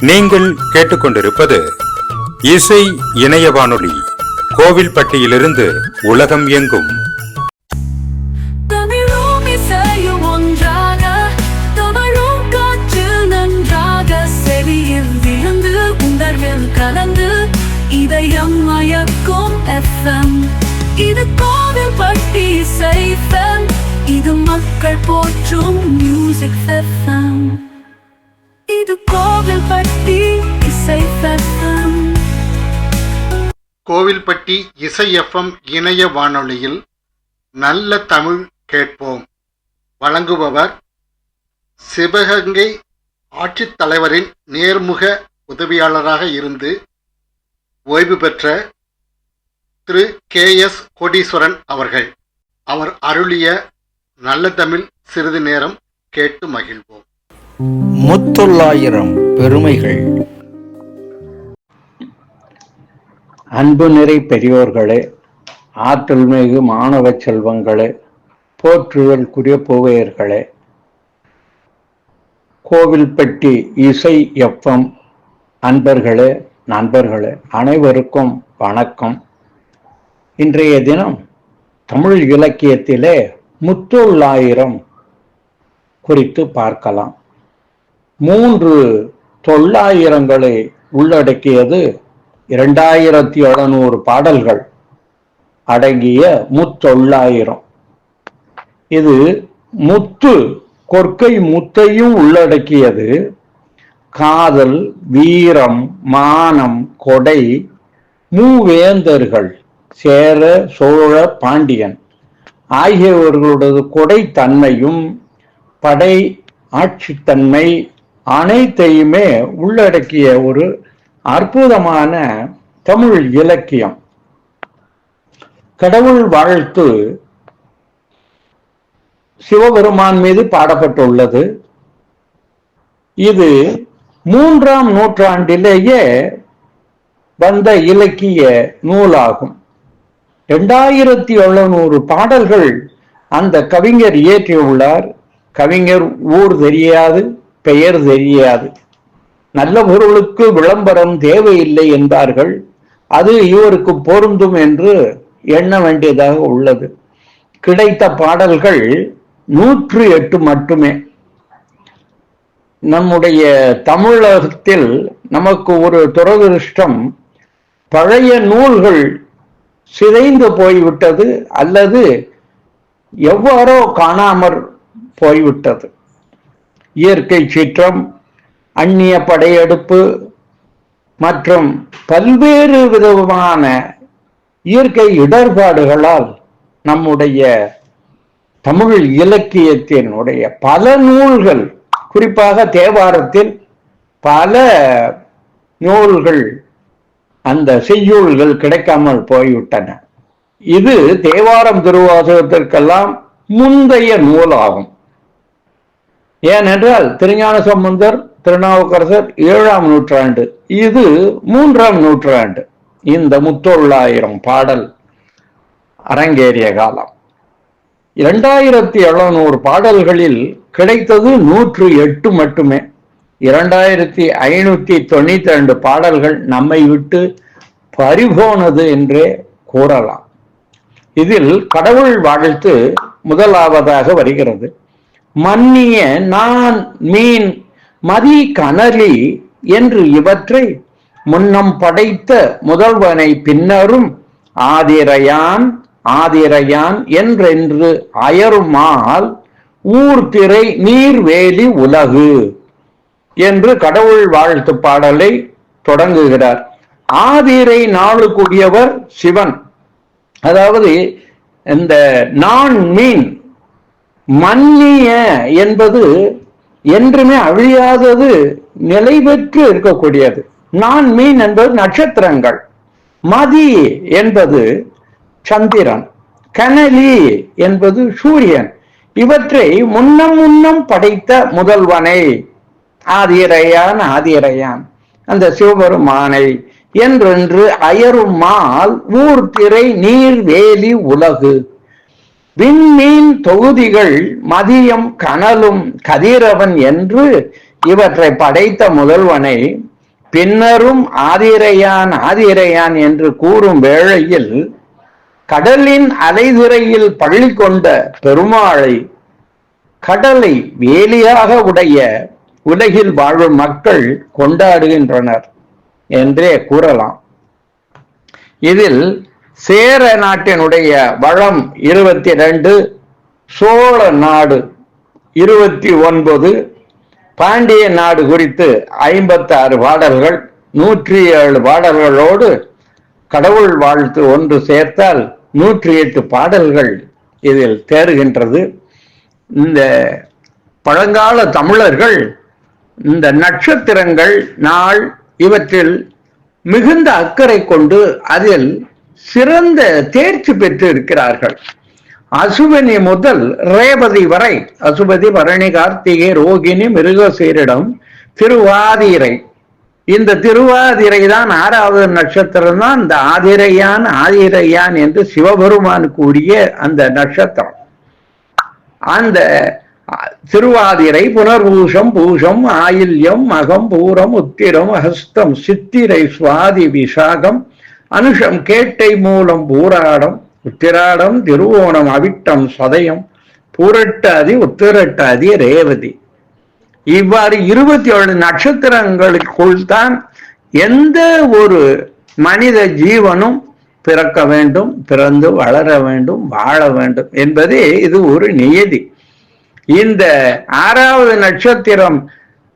நீங்கள் கேட்டுக்கொண்டிருப்பது இசை இணைய வானொலி கோவில்பட்டியிலிருந்து உலகம் எங்கும். தமிழும் ஒன்றாக தமிழும் காற்றில் செவியில் விழுந்து உணர்வில் கலந்து இதயம் மயக்கும் எஃப்எம் இது கோவில் பட்டி இசைஃபம் இது மக்கள் போற்றும் மியூசிக் எஃப்எம் இது கோவில்பட்டி இசை எஃப்எம். இணைய வானொலியில் நல்ல தமிழ் கேட்போம். வழங்குபவர் சிவகங்கை ஆட்சித்தலைவரின் நேர்முக உதவியாளராக இருந்து ஓய்வு பெற்ற திரு கே எஸ் கோடீஸ்வரன் அவர்கள். அவர் அருளிய நல்ல தமிழ் சிறிது நேரம் கேட்டு மகிழ்வோம். முத்தொள்ளாயிரம் பெருமைகள். அன்பு நிறை பெரியோர்களே ஆற்றல் மிகு மாணவ செல்வங்களே போற்றுதல்குரிய பூவையர்களே கோவில்பட்டி இசை எஃப்எம் அன்பர்களே நண்பர்களே அனைவருக்கும் வணக்கம். இன்றைய தினம் தமிழ் இலக்கியத்திலே முத்தொள்ளாயிரம் குறித்து பார்க்கலாம். மூன்று தொள்ளாயிரங்களை உள்ளடக்கியது இரண்டாயிரத்தி எழுநூறு பாடல்கள் அடங்கிய முத்தொள்ளாயிரம். இது முத்து கொற்கை முத்தையும் உள்ளடக்கியது காதல் வீரம் மானம் கொடை மூவேந்தர்கள் சேர சோழ பாண்டியன் ஆகியவர்களது கொடைத்தன்மையும் படை ஆட்சித்தன்மை அனைத்தையுமே உள்ளடக்கிய ஒரு அற்புதமான தமிழ் இலக்கியம். கடவுள் வாழ்த்து சிவபெருமான் மீது பாடப்பட்டுள்ளது. இது மூன்றாம் நூற்றாண்டிலேயே வந்த இலக்கிய நூலாகும். இரண்டாயிரத்தி எழுநூறு பாடல்கள் அந்த கவிஞர் இயற்றியுள்ளார். கவிஞர் ஊர் தெரியாது. பெயர் தெரியாது. நல்ல பொருளுக்கு விளம்பரம் தேவையில்லை என்பார்கள். அது இவருக்கு பொருந்தும் என்று எண்ண வேண்டியதாக உள்ளது. கிடைத்த பாடல்கள் நூற்று எட்டு மட்டுமே. நம்முடைய தமிழகத்தில் நமக்கு ஒரு துரதிருஷ்டம் பழைய நூல்கள் சிதைந்து போய்விட்டது அல்லது எவ்வாறோ காணாமற் போய்விட்டது. இயற்கை சீற்றம் அந்நிய படையெடுப்பு மற்றும் பல்வேறு விதமான இயற்கை இடர்பாடுகளால் நம்முடைய தமிழ் இலக்கியத்தினுடைய பல நூல்கள் குறிப்பாக தேவாரத்தில் பல நூல்கள் அந்த செய்யுள்கள் கிடைக்காமல் போய்விட்டன. இது தேவாரம் திருவாசகத்திற்கெல்லாம் முந்தைய நூலாகும். ஏனென்றால் திருஞான சம்பந்தர் திருநாவுக்கரசர் ஏழாம் நூற்றாண்டு. இது மூன்றாம் நூற்றாண்டு. இந்த முத்தொள்ளாயிரம் பாடல் அரங்கேறிய காலம். இரண்டாயிரத்தி எழுநூறு பாடல்களில் கிடைத்தது நூற்று எட்டு மட்டுமே. இரண்டாயிரத்தி ஐநூத்தி தொண்ணூத்தி ரெண்டு பாடல்கள் நம்மை விட்டு பறிபோனது என்றே கூறலாம். இதில் கடவுள் வாழ்த்து முதலாவதாக வருகிறது. மன்னிய நான் மீன் மதி கனலி என்று இவற்றை முன்னம் படைத்த முதல்வனை பின்னரும் ஆதிரையான் ஆதிரையான் என்றென்று அயருமால் ஊர்திரை நீர்வேலி உலகு என்று கடவுள் வாழ்த்து பாடலை தொடங்குகிறார். ஆதிரை நாளுக்குரியவர் சிவன். அதாவது இந்த நான் மீன் மன்னிய என்பது என்றுமே அழியாதது நிலை பெற்று இருக்கக்கூடியது. நான் மீன் என்பது நட்சத்திரங்கள். மதி என்பது சந்திரன். கனலி என்பது சூரியன். இவற்றை முன்னம் முன்னம் படைத்த முதல்வனை ஆதிரையான் ஆதிரையான் அந்த சிவபெருமானை என்றென்று அயருமால் ஊர் திரை நீர் வேலி உலகு. விண்மீன் தொகுதிகள் மதியம் கனலும் கதிரவன் என்று இவற்றை படைத்த முதல்வனை பின்னரும் ஆதிரையான் ஆதிரையான் என்று கூறும் வேளையில் கடலின் அலைதுறையில் பள்ளி கொண்ட பெருமாளை கடலை வேலியாக உடைய உலகில் வாழும் மக்கள் கொண்டாடுகின்றனர் என்றே கூறலாம். இதில் சேர நாட்டினுடைய வளம் இருபத்தி ரெண்டு சோழ நாடு இருபத்தி ஒன்பது பாண்டிய நாடு குறித்து ஐம்பத்தி ஆறு பாடல்கள் நூற்றி ஏழு பாடல்களோடு கடவுள் வாழ்த்து ஒன்று சேர்த்தால் நூற்றி எட்டு பாடல்கள் இதில் தேறுகின்றது. இந்த பழங்கால தமிழர்கள் இந்த நட்சத்திரங்கள் நாள் இவற்றில் மிகுந்த அக்கறை கொண்டு அதில் சிறந்த தேர்ச்சி பெற்று இருக்கிறார்கள். அசுவினி முதல் ரேவதி வரை அசுபதி பரணி கார்த்திகை ரோகிணி மிருகசீரிடம் திருவாதிரை. இந்த திருவாதிரை தான் ஆறாவது நட்சத்திரம் தான் இந்த ஆதிரையான் ஆதிரையான் என்று சிவபெருமான் கூறிய அந்த நட்சத்திரம். அந்த திருவாதிரை புனர்பூஷம் பூஷம் ஆயில்யம் மகம் பூரம் உத்திரம் ஹஸ்தம் சித்திரை சுவாதி விசாகம் அனுஷம் கேட்டை மூலம் பூராடம் உத்திராடம் திருவோணம் அவிட்டம் சதயம் பூரட்டாதி உத்திரட்டாதி ரேவதி. இவ்வாறு இருபத்தி ஏழு நட்சத்திரங்களுக்குள் தான் எந்த ஒரு மனித ஜீவனும் பிறக்க வேண்டும் பிறந்து வளர வேண்டும் வாழ வேண்டும் என்பது இது ஒரு நியதி. இந்த ஆறாவது நட்சத்திரம்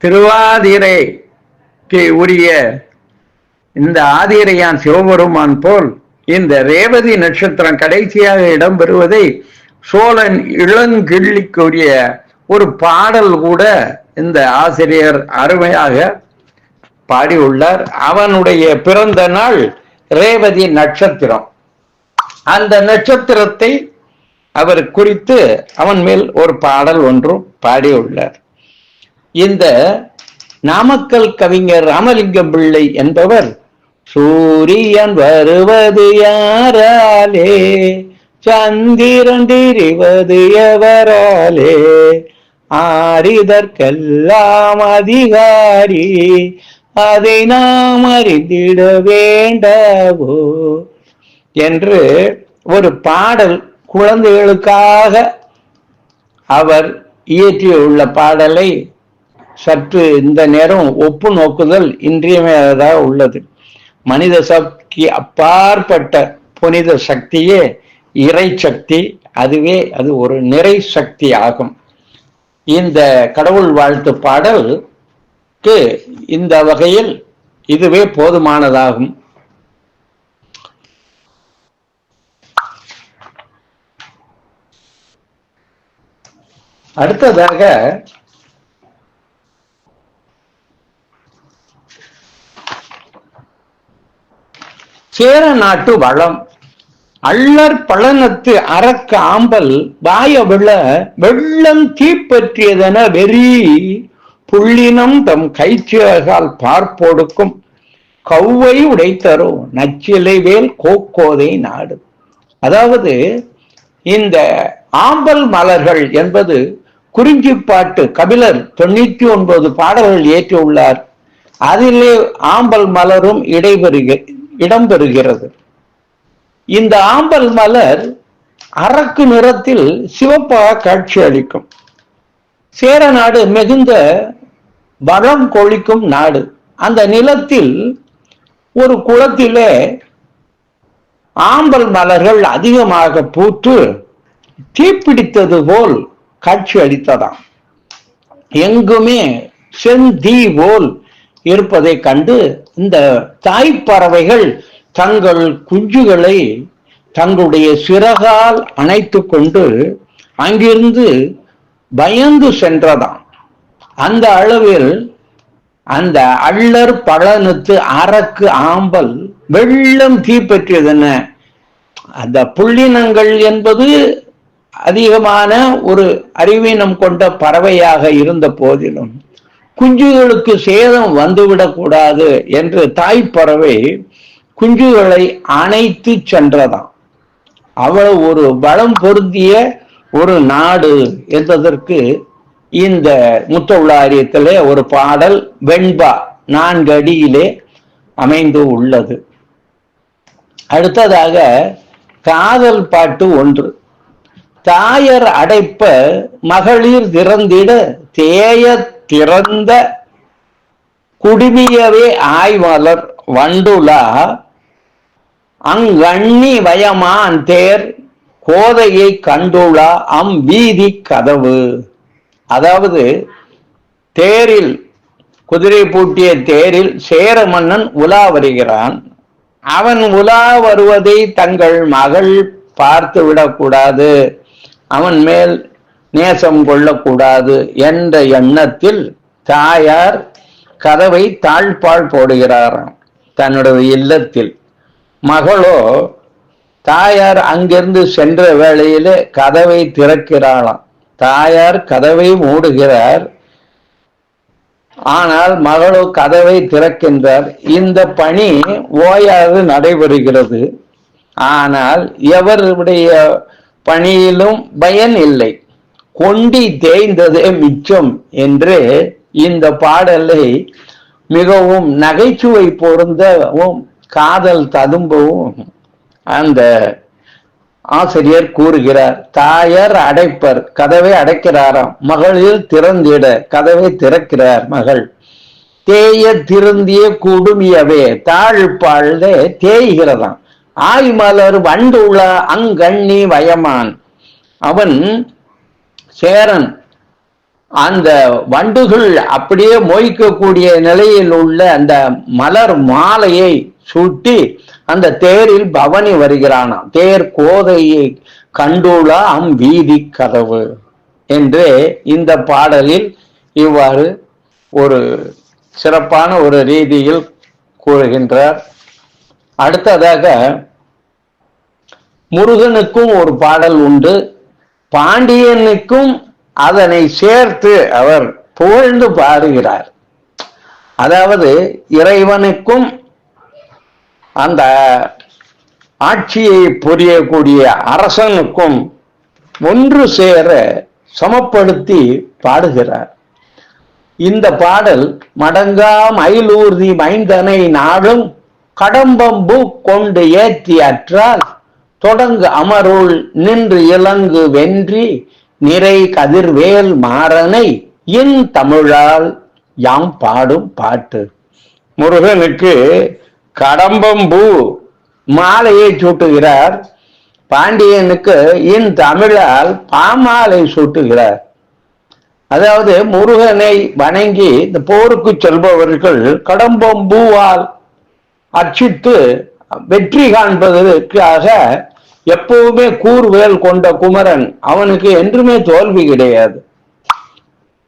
திருவாதிரைக்கு உரிய இந்த ஆதிரையான் சிவபெருமான் போல் இந்த ரேவதி நட்சத்திரம் கடைசியாக இடம்பெறுவதை சோழன் இளங்கிள்ளிக்குரிய ஒரு பாடல் கூட இந்த ஆசிரியர் அருமையாக பாடியுள்ளார். அவனுடைய பிறந்த நாள் ரேவதி நட்சத்திரம். அந்த நட்சத்திரத்தை அவர் குறித்து அவன் மேல் ஒரு பாடல் ஒன்றும் பாடியுள்ளார். இந்த நாமக்கல் கவிஞர் ராமலிங்கம் பிள்ளை என்பவர் சூரியன் வருவது யாராலே? சந்திரன் திரிவது எவராலே? ஆரிதற்கெல்லாம் அதிகாரி அதை நாம் அறிந்திட வேண்டவோ? என்று ஒரு பாடல் குழந்தைகளுக்காக அவர் இயற்றியுள்ள பாடலை சற்று இந்த நேரம் ஒப்பு நோக்குதல் இன்றியமையாததாக உள்ளது. மனித சக்தி அப்பாற்பட்ட புனித சக்தியே இறை சக்தி. அதுவே அது ஒரு நிறை சக்தி ஆகும். இந்த கடவுள் வாழ்த்து பாடலுக்கு இந்த வகையில் இதுவே போதுமானதாகும். அடுத்ததாக சேர நாட்டு வளம். அள்ளர் பழனத்து அரக்க ஆம்பல் வாய விழ வெள்ளம் தீப்பற்றியதென வெறி புள்ளினம் தம் கைச்சேகால் பார்ப்போடுக்கும். கௌவை உடைத்தரோ நச்சிலை வேல் கோக்கோதை நாடு. அதாவது இந்த ஆம்பல் மலர்கள் என்பது குறிஞ்சிப்பாட்டு கபிலர் தொண்ணூற்றி ஒன்பது பாடல்கள் ஏற்றியுள்ளார் அதிலே ஆம்பல் மலரும் இடைபெறுக இடம்பெறுகிறது. இந்த ஆம்பல் மலர் அரக்கு நிறத்தில் சிவப்பாக காட்சி அளிக்கும். சேர நாடு மிகுந்த வளம் கொழிக்கும் நாடு. அந்த நிலத்தில் ஒரு குளத்திலே ஆம்பல் மலர்கள் அதிகமாக பூத்து தீப்பிடித்தது போல் காட்சி அளித்ததாம். எங்குமே செந்தீ போல் இருப்பதை கண்டு இந்த தாய்ப்பறவைகள் தங்கள் குஞ்சுகளை தங்களுடைய சிறகால் அணைத்து கொண்டு அங்கிருந்து பயந்து சென்றதாம். அந்த அளவில் அந்த அள்ளர் பழனுத்து அரக்கு ஆம்பல் வெள்ளம் தீப்பற்றியதென அந்த புள்ளினங்கள் என்பது அதிகமான ஒரு அறிவீனம் கொண்ட பறவையாக இருந்த போதிலும் குஞ்சுகளுக்கு சேதம் வந்துவிடக்கூடாது என்று பறவை குஞ்சுகளை அணைத்து சென்றதாம். அவ்வளவு ஒரு பலம் பொருந்திய ஒரு நாடு என்பதற்கு இந்த முத்தவுளாரியத்திலே ஒரு பாடல் வெண்பா நான்கு அடியிலே அமைந்து உள்ளது. அடுத்ததாக காதல் பாட்டு ஒன்று. தாயர் அடைப்ப மகளிர் திறந்திட தேய திறந்த குடுமியவே ஆய்வாளர் வண்டுலா அங்கண்ணி வயமான் தேர் கோதையை கண்டுளா அம் வீதி கதவு அதாவது தேரில் குதிரை பூட்டிய தேரில் சேர மன்னன் உலா வருகிறான். அவன் உலா வருவதை தங்கள் மகள் பார்த்து விடக்கூடாது அவன் மேல் நேசம் கொள்ளக்கூடாது என்ற எண்ணத்தில் தாயார் கதவை தாழ்பால் போடுகிறாராம். தன்னுடைய இல்லத்தில். மகளோ தாயார் அங்கிருந்து சென்ற வேளையிலே கதவை திறக்கிறாளாம். தாயார் கதவை மூடுகிறார். ஆனால் மகளோ கதவை திறக்கின்றார். இந்த பணி ஓயாது நடைபெறுகிறது. ஆனால் எவருடைய பணியிலும் பயன் இல்லை. கொண்டி தேய்ந்ததே மிச்சம் என்று இந்த பாடலை மிகவும் நகைச்சுவை பொருந்தவும் காதல் ததும்பவும் அந்த ஆசிரியர் கூறுகிறார் தாயார் அடைப்பர் கதவை அடைக்கிறாராம் மகளில் திறந்திட கதவை திறக்கிறார் மகள். தேய திருந்திய குடுமியவே தாழ்பாழ்ல தேய்கிறதாம். ஆய்மலர் வண்டுள்ள அங்கண்ணி வயமான். அவன் சேரன். அந்த வண்டுகள் அப்படியே மொய்க்கக்கூடிய நிலையில் உள்ள அந்த மலர் மாலையை சுட்டி அந்த தேரில் பவனி வருகிறானாம் தேர் கோதையை கண்டுளாம் வீதி கதவு என்று இந்த பாடலில் இவ்வாறு ஒரு சிறப்பான ஒரு ரீதியில் கூறுகின்றார். அடுத்ததாக முருகனுக்கும் ஒரு பாடல் உண்டு. பாண்டியனுக்கும் அதனை சேர்த்து அவர் புகழ்ந்து பாடுகிறார். அதாவது இறைவனுக்கும் அந்த ஆட்சியை புரியக்கூடிய அரசனுக்கும் ஒன்று சேர சமப்படுத்தி பாடுகிறார். இந்த பாடல் மடங்காம் ஐலூர்தி மைந்தனை நாளும் கடம்பம்பு கொண்டு ஏற்றி அற்றால் தொடங்கு அமருள் நின்று இலங்கு வென்றி நிறை கதிர்வேல் மாறனை என் தமிழால் யாம் பாடும் பாட்டு. முருகனுக்கு கடம்பம்பூ மாலையை சூட்டுகிறார். பாண்டியனுக்கு இன் தமிழால் பாமாலை சூட்டுகிறார். அதாவது முருகனை வணங்கி இந்த போருக்கு செல்பவர்கள் கடம்பம்பூவால் அர்ச்சித்து வெற்றி காண்பதற்காக எப்பவுமே கூர்வேல் கொண்ட குமரன் அவனுக்கு என்றுமே தோல்வி கிடையாது.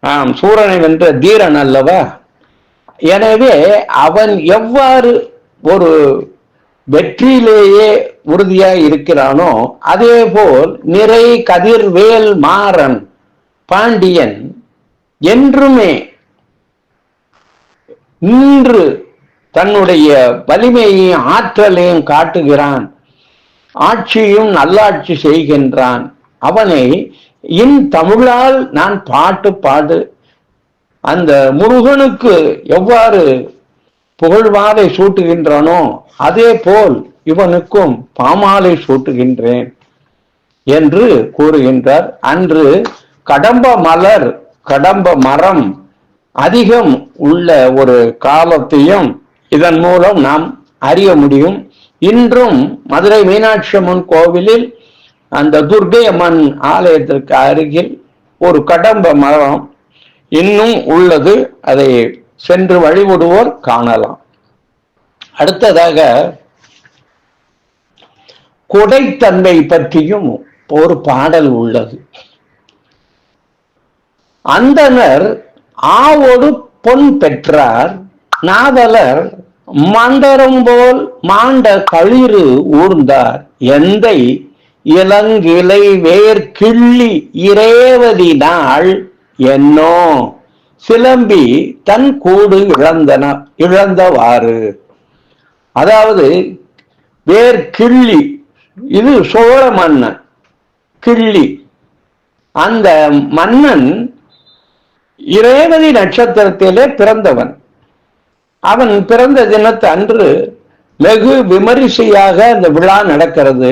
ஆம் சூரனை வென்ற தீரன் அல்லவா? எனவே அவன் எவ்வாறு ஒரு வெற்றியிலேயே உறுதியாக இருக்கிறானோ அதே போல் நிறை கதிர்வேல் மாறன் பாண்டியன் என்றுமே நின்று தன்னுடைய வலிமையையும் ஆற்றலையும் காட்டுகிறான். ஆட்சியும் நல்லாட்சி செய்கின்றான். அவனை இன் தமிழால் நான் பாட்டு பாடு. அந்த முருகனுக்கு எவ்வாறு புகழ்வாரை சூட்டுகின்றானோ அதே போல் இவனுக்கும் பாமாலை சூட்டுகின்றேன் என்று கூறுகின்றார். அன்று கடம்ப மலர் கடம்ப மரம் அதிகம் உள்ள ஒரு காலத்தையும் இதன் மூலம் நாம் அறிய முடியும். இன்றும் மதுரை மீனாட்சி அம்மன் கோவிலில் அந்த துர்கை அம்மன் ஆலயத்திற்கு அருகில் ஒரு கடம்ப மரம் இன்னும் உள்ளது. அதை சென்று வழிபடுவோர் காணலாம். அடுத்ததாக கொடைத்தன்மை பற்றியும் ஒரு பாடல் உள்ளது. அந்தனர் ஆவோடு பொன் பெற்றார் நாவலர் மந்தரம் போல் மாண்ட களிறு ஊர்ந்தார். எந்தை இளங்கிளை வேர் கிள்ளி இரேவதி நாள் என்னோ? சிலம்பி தன் கூடு இழந்தன இழந்தவாறு. அதாவது வேர் கிள்ளி இது சோழ மன்னன் கிள்ளி. அந்த மன்னன் இரேவதி நட்சத்திரத்திலே பிறந்தவன். அவன் பிறந்த தினத்து அன்று வெகு விமரிசையாக அந்த விழா நடக்கிறது.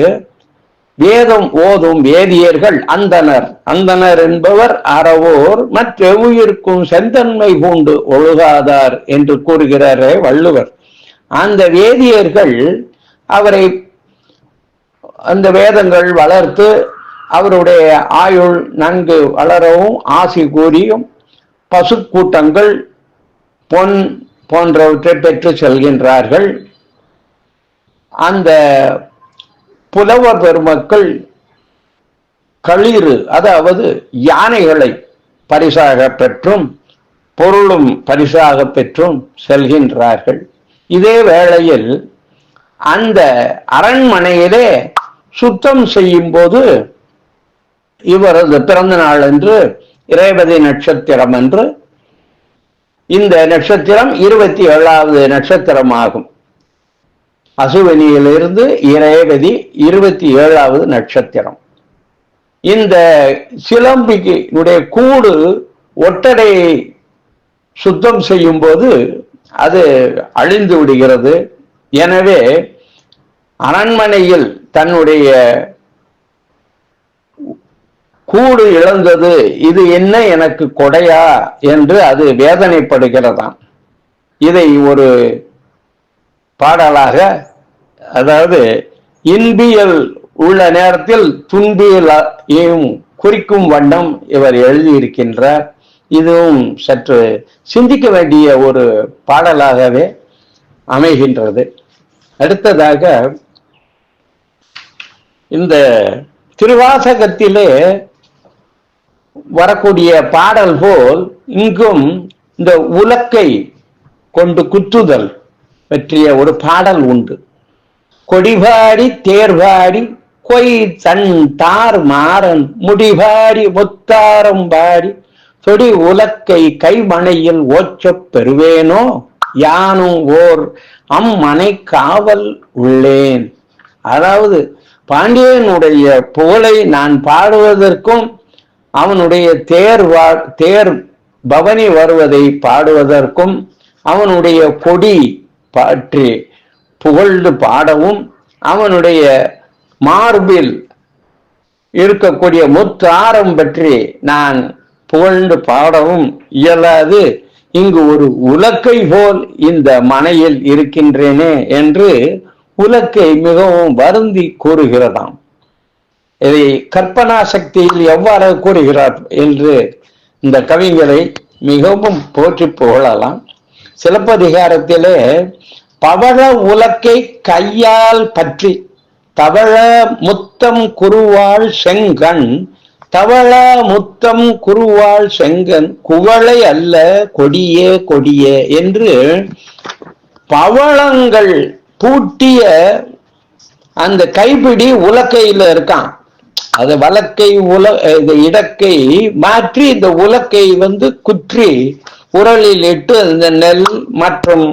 வேதம் ஓதும் வேதியர்கள் அந்தனர். அந்தனர் என்பவர் அறவோர் மற்ற உயிருக்கும் செந்தன்மை பூண்டு ஒழுகாதார் என்று கூறுகிறாரே வள்ளுவர். அந்த வேதியர்கள் அவரை அந்த வேதங்கள் வளர்த்து அவருடைய ஆயுள் நன்கு வளரவும் ஆசி கூறியும் பசுக்கூட்டங்கள் பொன் போன்றவற்றை பெற்று செல்கின்றார்கள். அந்த புலவர் பெருமக்கள் களிறு அதாவது யானைகளை பரிசாக பெற்றும் பொருளும் பரிசாக பெற்றும் செல்கின்றார்கள். இதே வேளையில் அந்த அரண்மனையிலே சுத்தம் செய்யும் போது இவரது பிறந்த நாள் என்று இறைவதி நட்சத்திரம் என்று இந்த நட்சத்திரம் இருபத்தி ஏழாவது நட்சத்திரம் ஆகும் அசுவனியிலிருந்து இறைவதி இருபத்தி ஏழாவது நட்சத்திரம். இந்த சிலம்பிக்கு கூடு ஒட்டடை சுத்தம் செய்யும் போது அது அழிந்து விடுகிறது. எனவே அரண்மனையில் தன்னுடைய கூடு இழந்தது இது என்ன எனக்கு கொடையா என்று அது வேதனைப்படுகிறதாம். இதை ஒரு பாடலாக அதாவது இன்பியல் உள்ள நேரத்தில் துன்பியலையும் குறிக்கும் வண்ணம் இவர் எழுதியிருக்கின்றார். இதுவும் சற்று சிந்திக்க வேண்டிய ஒரு பாடலாகவே அமைகின்றது. அடுத்ததாக இந்த திருவாசகத்திலே வரக்கூடிய பாடல் போல் இங்கும் இந்த உலக்கை கொண்டு குத்துதல் பற்றிய ஒரு பாடல் உண்டு. கொடிபாடி தேர்வாடி கொய் தன் தார் மாறன் முடிபாடி முத்தாரம் பாடி தொடி உலக்கை கைமனையில் ஓச்சப் பெறுவேனோ? யானும் ஓர் அம்மனை காவல் உள்ளேன். அதாவது பாண்டியனுடைய புகழை நான் பாடுவதற்கும் அவனுடைய தேர் வா தேர் பவனி வருவதை பாடுவதற்கும் அவனுடைய கொடி பற்றி புகழ்ந்து பாடவும் அவனுடைய மார்பில் இருக்கக்கூடிய முத்தாரம் பற்றி நான் புகழ்ந்து பாடவும் இயலாது. இங்கு ஒரு உலக்கை போல் இந்த மனையில் இருக்கின்றேனே என்று உலக்கை மிகவும் வருந்தி கூறுகிறதாம். இதை கற்பனா சக்தியில் எவ்வாறு கூறுகிறார் என்று இந்த கவிஞரை மிகவும் போற்றி புகழலாம். சிலப்பதிகாரத்திலே பவழ உலக்கை கையால் பற்றி தவழ முத்தம் குருவாள் செங்கண் தவள முத்தம் குருவாள் செங்கன் குவளை அல்ல கொடியே கொடியே என்று பவளங்கள் பூட்டிய அந்த கைப்பிடி உலக்கையில இருக்கான். அது வழக்கை உல இது இடக்கை மாற்றி இந்த உலக்கை வந்து குற்றி உரலில் இட்டு இந்த நெல் மற்றும்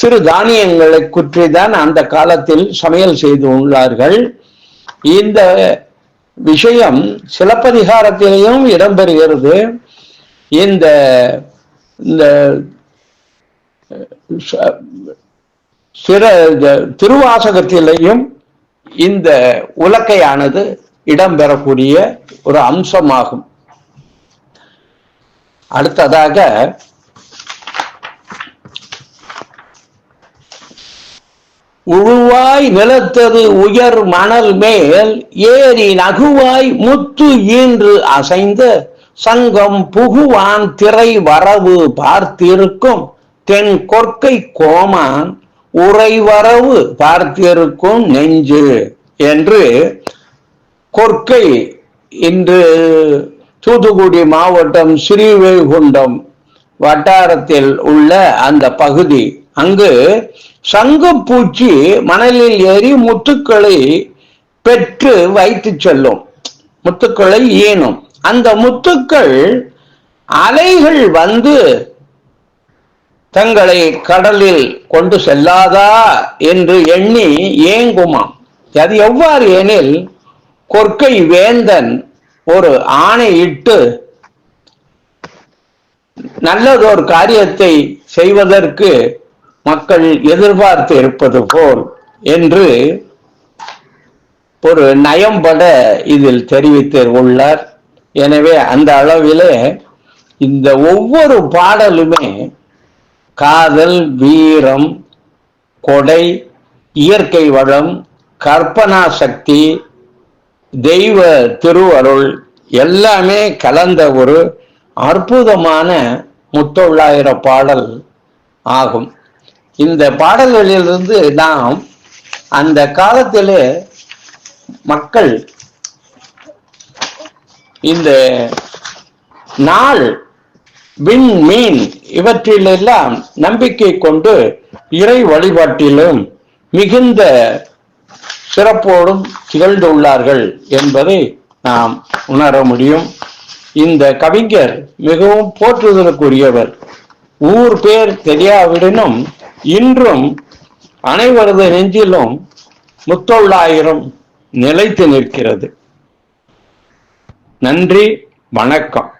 சிறு தானியங்களை குற்றி தான் அந்த காலத்தில் சமையல் செய்து உள்ளார்கள். இந்த விஷயம் சிலப்பதிகாரத்திலையும் இடம்பெறுகிறது. இந்த இந்த சிற இந்த இந்த உலக்கையானது இடம்பெறக்கூடிய ஒரு அம்சமாகும். அடுத்ததாக உழுவாய் நிலத்தது உயர் மணல் மேல் ஏறி நகுவாய் முத்து ஈன்று அசைந்த சங்கம் புகுவான் திரை வரவு பார்த்திருக்கும். தென் கொற்கை கோமான் உறைவரவு பார்த்திருக்கும் நெஞ்சு என்று கொற்கை இன்று தூத்துக்குடி மாவட்டம் ஸ்ரீவைகுண்டம் வட்டாரத்தில் உள்ள அந்த பகுதி. அங்கு சங்குப்பூச்சி மணலில் ஏறி முத்துக்களை பெற்று வைத்து செல்லும். முத்துக்களை ஈனும் அந்த முத்துக்கள் அலைகள் வந்து தங்களை கடலில் கொண்டு செல்லாதா என்று எண்ணி ஏங்குமாம். அது எவ்வாறு எனில் கொற்கை வேந்தன் ஒரு ஆணையிட்டு நல்லதொரு காரியத்தை செய்வதற்கு மக்கள் எதிர்பார்த்து இருப்பது போல் என்று ஒரு நயம்பட இதில் தெரிவித்து உள்ளார். எனவே அந்த அளவிலே இந்த ஒவ்வொரு பாடலுமே காதல் வீரம் கொடை இயற்கை வளம் கற்பனா சக்தி தெய்வ திருவருள் எல்லாமே கலந்த ஒரு அற்புதமான முத்தொள்ளாயிர பாடல் ஆகும். இந்த பாடல்களிலிருந்து நாம் அந்த காலத்திலே மக்கள் இந்த நாள் விண் மீன் இவற்றிலெல்லாம் நம்பிக்கை கொண்டு இறை வழிபாட்டிலும் மிகுந்த சிறப்போடும் திகழ்ந்துள்ளார்கள் என்பதை நாம் உணர முடியும். இந்த கவிஞர் மிகவும் போற்றுதலுக்குரியவர். ஊர் பேர் தெரியாவிடனும் இன்றும் அனைவரது நெஞ்சிலும் முத்தொள்ளாயிரம் நிலைத்து நிற்கிறது. நன்றி வணக்கம்.